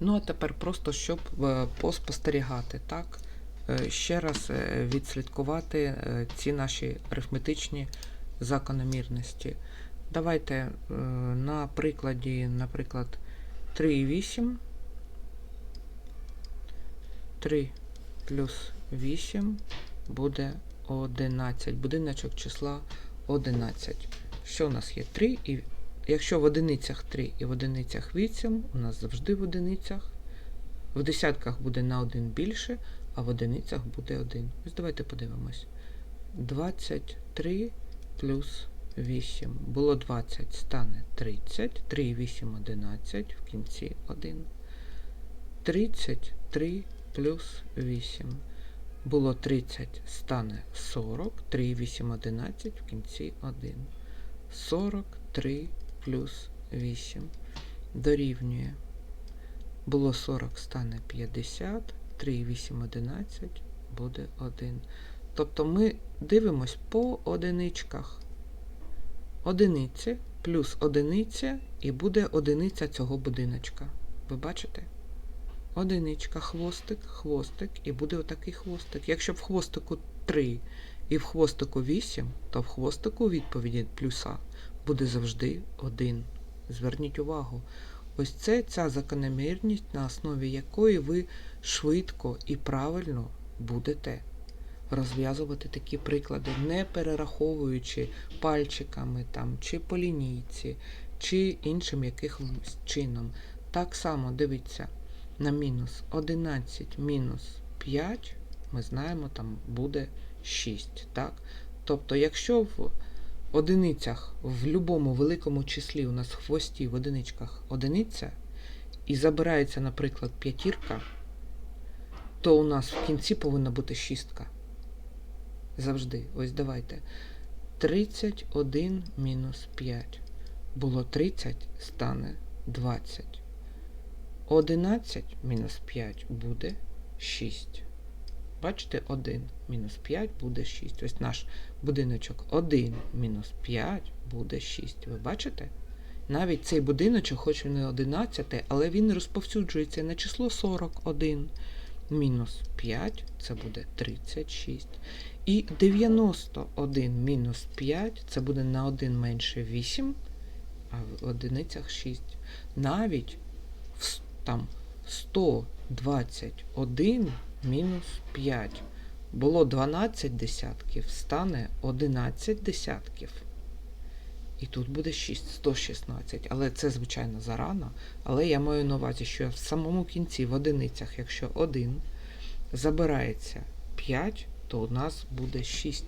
Ну, а тепер просто щоб е, поспостерігати, так? Е, Ще раз е, відслідкувати ці наші арифметичні закономірності. Давайте на прикладі, наприклад, 3,8. 3 плюс 8 буде 11. Будиночок числа 11. Що у нас є? 3 і Якщо в одиницях 3 і в одиницях 8, у нас завжди в одиницях. В десятках буде на 1 більше, а в одиницях буде 1. Ось давайте подивимось. 23 плюс 8. Було 20, стане 30. 3 і 8 11, в кінці 1. 33 плюс 8. Було 30, стане 40. 3 і 8 11, в кінці 1. 43 плюс 8 дорівнює. Було 40, стане 50, 3 і 8 11 буде 1. Тобто ми дивимось по одиничках. Одиниці плюс одиниця і буде одиниця цього будиночка. Ви бачите? Одиничка, хвостик, хвостик, і буде отакий хвостик. Якщо в хвостику 3 і в хвостику 8, то в хвостику відповіді плюса буде завжди 1. Зверніть увагу. Ось це ця закономірність, на основі якої ви швидко і правильно будете розв'язувати такі приклади, не перераховуючи пальчиками там, чи по лінійці, чи іншим якимось чином. Так само дивіться на мінус 11 мінус 5, ми знаємо, там буде 6. Так? Тобто, якщо в одиницях в будь-якому великому числі у нас в хвості в одиничках одиниця, і забирається, наприклад, п'ятірка, то у нас в кінці повинна бути шістка. Завжди. Ось давайте. 31 мінус 5. Було 30, стане 20. 11 мінус 5 буде 6. Бачите, 1 мінус 5 буде 6. Ось наш будиночок 1 мінус 5 буде 6. Ви бачите? Навіть цей будиночок, хоч він не 11, але він розповсюджується на число 41. Мінус 5 це буде 36. І 91 мінус 5 це буде на 1 менше 8, а в одиницях 6. Навіть в там 121 мінус 5. Було 12 десятків, стане 11 десятків. І тут буде 6, 116. Але це, звичайно, зарано. Але я маю на увазі, що в самому кінці в одиницях, якщо 1 забирається 5, то у нас буде 6.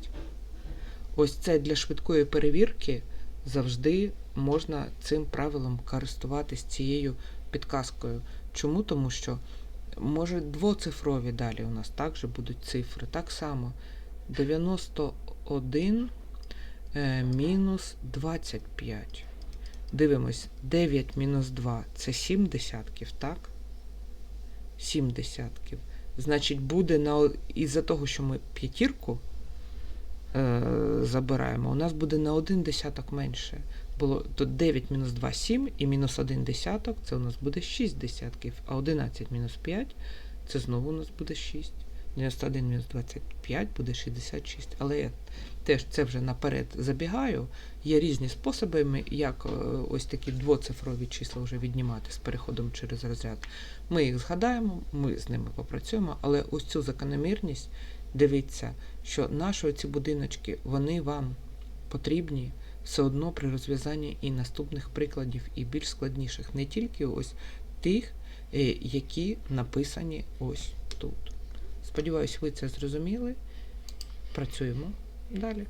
Ось це для швидкої перевірки завжди можна цим правилом користуватись цією підказкою. Чому? Тому що може двоцифрові далі у нас також будуть цифри. Так само 91 е, мінус 25. Дивимось, 9 мінус 2 це 7 десятків, так? 7 десятків. Значить, буде на, із-за того, що ми п'ятірку е, забираємо, у нас буде на 1 десяток менше. Було то 9 мінус 2 7 і мінус 1 десяток це у нас буде 6 десятків, а 11 мінус 5 це знову у нас буде 6. 91 мінус 25 буде 66. Але я теж це вже наперед забігаю. Є різні способи, як е, ось такі двоцифрові числа вже віднімати з переходом через розряд. Ми їх згадаємо, ми з ними попрацюємо, але ось цю закономірність дивіться, що наші ці будиночки, вони вам потрібні все одно при розв'язанні і наступних прикладів, і більш складніших, не тільки ось тих, е, які написані ось тут. Сподіваюсь, ви це зрозуміли. Працюємо далі.